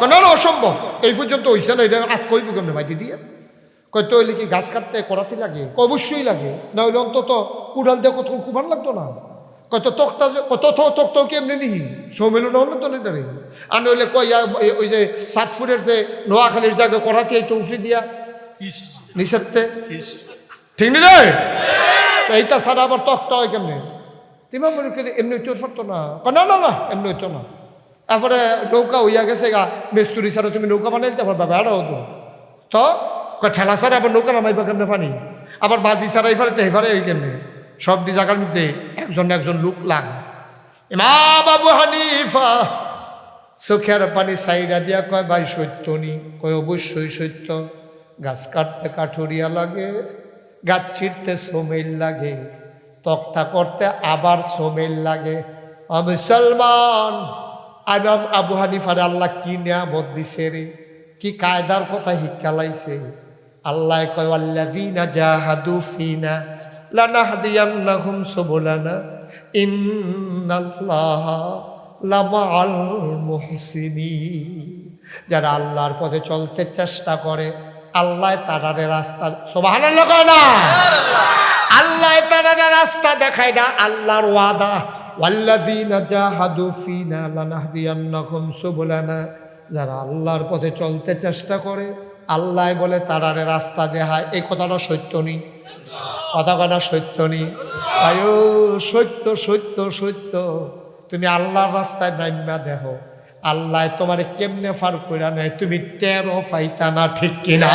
কয়, না না অসম্ভব। এই পর্যন্ত হইছে না এটা আত কইব কেমনে ভাই দিদি? কয় তো হইলে কি গাছ কাটতে করাতে লাগে? কয়, অবশ্যই লাগে। না হইলে অন্তত কুড়াল দিয়ে কত কুবান লাগতো না? কত তক্তা যে- কত থ তক্তা কেমনে নিহি? সৌমেলু না হলে তো না রে। আর নইলে কই ইয়া, ওই- যে সাতপুরের যে নোয়াখালীর জায়গা করাতে এই তো উফরি দিয়া। নিষেধতে ঠিক নি রে? তো এইটা ছাড়া আবার তক্তা হয় কেমনে? তুমি মনে করি এমনি হইতে পারতো না। কয়, না না না এমনি হইতো না। তারপরে নৌকা হইয়া গেছে গা, মেস্তুরি ছাড়া তুমি নৌকা বানাই দিতে পারবা, বেড়া হতো। তো ঠেলা ছাড়া আবার নৌকা নামাইবা কেমনে পানি আবার বাজি ছাড়া এই ফারে তেহারে ওই কেমনে? সব জায়গার মধ্যে একজন একজন লোক লাগ। ইমাম বাবু হানিফা চোখের পানি সাইডা দিয়া কয়, ভাই, সত্য নি? কয়, অবশ্যই সত্য। গাছ কাটতে কাঠুরিয়া লাগে, গাছ ছিঁড়তে সোমেল লাগে, তক্তা করতে আবার সোমেল লাগে। মুসলমান আইমাম আবু হানিফারে আল্লাহ কি নিয়ামত দিছে রে? কি কায়দার কথা শিক্ষালাইছে আল্লাহ কয় আল্লাযীনা জাহাদু ফিনা লানাহদিয়ান্নাহুম সুবুলানা ইন্নাল্লাহা লামাআল মুহসিনিন. যারা আল্লাহর পথে চলতে চেষ্টা করে আল্লাহ তারারে রাস্তা সুবহানাল্লাহ কয় না? আল্লাহ তারারে রাস্তা দেখায় না আল্লাহর ওয়াদা। যারা আল্লাহর পথে চলতে চেষ্টা করে, আল্লাহ বলে তারারে রাস্তা দেখায়। এই কথাটা সত্য নেই কথা কথা সত্য নেই আয়ো, সত্য সত্য সত্য। তুমি আল্লাহর রাস্তায় নাইমা দেহ আল্লাহ তোমার কেমনে ফার কইরা নেয়? তুমি টেরো ফাইতা না, ঠিক কিনা?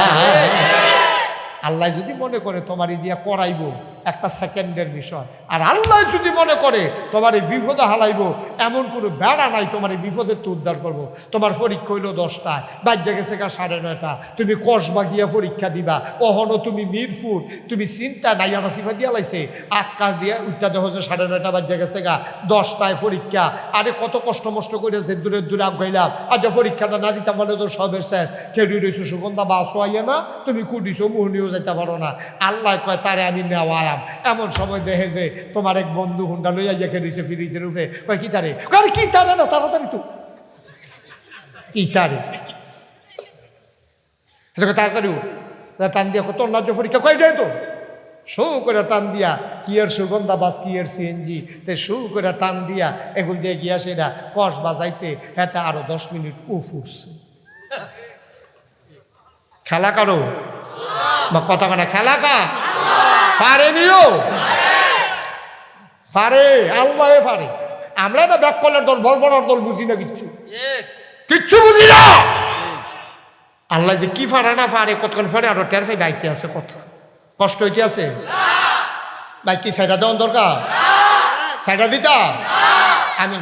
আল্লাহ যদি মনে করে তোমার দিয়া করাইব একটা সেকেন্ডের বিষয়। আর আল্লাহ যদি মনে করে, তোমার এই বিপদে হালাইব, এমন কোনো বেড়া নাই, তোমার এই বিপদের তো উদ্ধার করব। তোমার পরীক্ষা হইল দশটায় বাজ্যা গেছে গা সাড়ে নয়টা। তুমি কসবা গিয়া পরীক্ষা দিবা। অহনো তুমি মিরফুর তুমি চিন্তা নাই আনা সিফা দিয়া লাইছে। আট কাজ দিয়ে উঠটা দেখো যে সাড়ে নয়টা বাজ্যা গেছে গা। দশটায় পরীক্ষা। আরে কত কষ্ট মষ্ট করেছে দূরে দূরে আগাইলাম। আর যে পরীক্ষাটা না দিতাম বলে তো সবের শেষ। খেড়ি রয়েছে সুগন্ধা বা সোয়াইয়া না? তুমি কুডিছো মুহনিও যেতে পারো না। আল্লাহ কয়, তারে আমি নেওয়ালাম এমন সময় দেখে যে তোমার এক বন্ধু হুন্ডা লইয়া যে খেলিছে, ফিরিছে রূপে কয়, কি তারে? আরে, কি তারে না, তাড়াতাড়ি তো। কি তারে? তাড়াতাড়ি টান দিয়া কত ন্যায্য পরীক্ষা কয় যায় তো? শু করে টান দিয়া কিয়ের সুগন্ধা বাস কিয়ের সিএনজি? তে শু করে টান দিয়া, এগুল দিয়ে গিয়া সেটা কষ বাজাইতে হ্যাঁ আরও দশ মিনিট উফ উঠছে খেলা কারও। বা কথা মানে খেলা কা পারে নিও। পারে আল্লাহ পারে আমরা না ব্যাক করলে দল বল বড় দল বুঝি না কিচ্ছু। কিচ্ছু বুঝি না। আল্লাহ যে কি ফারে না ফারে কতক্ষণ ফারে? আরও টের ফাই বাইতে আছে কথা। কষ্ট হইতে আছে? বাইক কি সাইডা দেওয়ার দরকার? সাইডা দিতা?